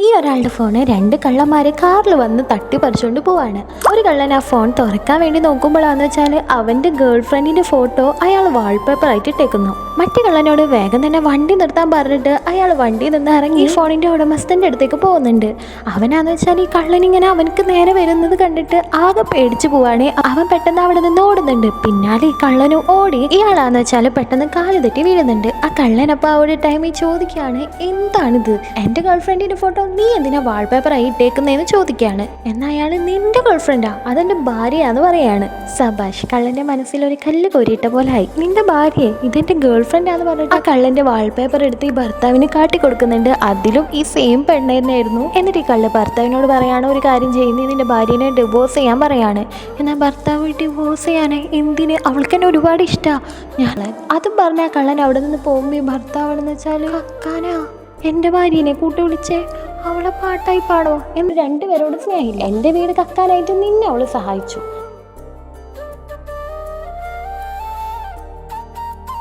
ഈ ഒരാളുടെ ഫോണ് രണ്ട് കള്ളന്മാര് കാറിൽ വന്ന് തട്ടി പറിച്ചുകൊണ്ട് പോവാണ്. ഒരു കള്ളൻ ആ ഫോൺ തുറക്കാൻ വേണ്ടി നോക്കുമ്പോഴാന്ന് വെച്ചാൽ അവന്റെ ഗേൾ ഫ്രണ്ടിന്റെ ഫോട്ടോ അയാൾ വാൾപേപ്പർ ആയിട്ട് ഇട്ടേക്കുന്നു. മറ്റു കള്ളനോട് വേഗം തന്നെ വണ്ടി നിർത്താൻ പറഞ്ഞിട്ട് അയാൾ വണ്ടി നിന്ന് ഇറങ്ങി ഈ ഫോണിന്റെ ഉടമസ്ഥന്റെ അടുത്തേക്ക് പോകുന്നുണ്ട്. അവനാന്ന് വെച്ചാൽ ഈ കള്ളനിങ്ങനെ അവനക്ക് നേരെ വരുന്നത് കണ്ടിട്ട് ആകെ പേടിച്ചു പോവാണ്. അവൻ പെട്ടെന്ന് അവിടെ നിന്ന് ഓടുന്നുണ്ട്. പിന്നാലെ ഈ കള്ളനും ഓടി ഇയാളാന്ന് വെച്ചാൽ പെട്ടെന്ന് കാൽ തെറ്റി വീഴുന്നുണ്ട്. ആ കള്ളനപ്പോൾ ആ ഒരു ടൈമിൽ ചോദിക്കുകയാണ് എന്താണിത്? എന്റെ ഗേൾഫ്രണ്ടിന്റെ ഫോട്ടോ നീ എന്തിനാ വാൾപേപ്പർ ആയി ഇട്ടേക്കുന്നതെന്ന് ചോദിക്കുകയാണ്. എന്നാൽ അയാൾ നിന്റെ ഗേൾഫ്രണ്ടാ? അതെന്റെ ഭാര്യയാന്ന് പറയാണ്. സബാഷ് കള്ളന്റെ മനസ്സിൽ ഒരു കല്ല് കോരിയിട്ട പോലെ ആയി. നിന്റെ ഭാര്യയെ? ഇതെന്റെ ഗേൾഫ്രണ്ടാന്ന് പറഞ്ഞിട്ട് ആ കള്ളന്റെ വാൾപേപ്പർ എടുത്ത് ഈ ഭർത്താവിന് കാട്ടി കൊടുക്കുന്നുണ്ട് അതിലും ഈ സെയിം പെണ്ണ് തന്നെയായിരുന്നു. എന്നിട്ട് ഈ കള്ള് ഭർത്താവിനോട് പറയാണ് ഒരു കാര്യം ചെയ്യുന്നത് നിന്റെ ഭാര്യനെ ഡിവോഴ്സ് ചെയ്യാൻ പറയാണ്. എന്നാൽ ഭർത്താവ് ഡിവോഴ്സ് ചെയ്യാനേ? എന്തിന്? അവൾക്ക് എന്നെ ഒരുപാട് ഇഷ്ടമാണ് ഞാൻ അതും പറഞ്ഞ ആ കള്ളൻ അവിടെ നിന്ന് പോകുമ്പോൾ ഈ ഭർത്താവെന്ന് വെച്ചാൽ കക്കാനാ എന്റെ ഭാര്യനെ കൂട്ടി വിളിച്ചേ അവളെ പാട്ടായി പാടോ എന്ന് രണ്ടുപേരോട് സ്നേഹമില്ല. എന്റെ വീട് കക്കാനായിട്ട് നിന്നെ അവൾ സഹായിച്ചു.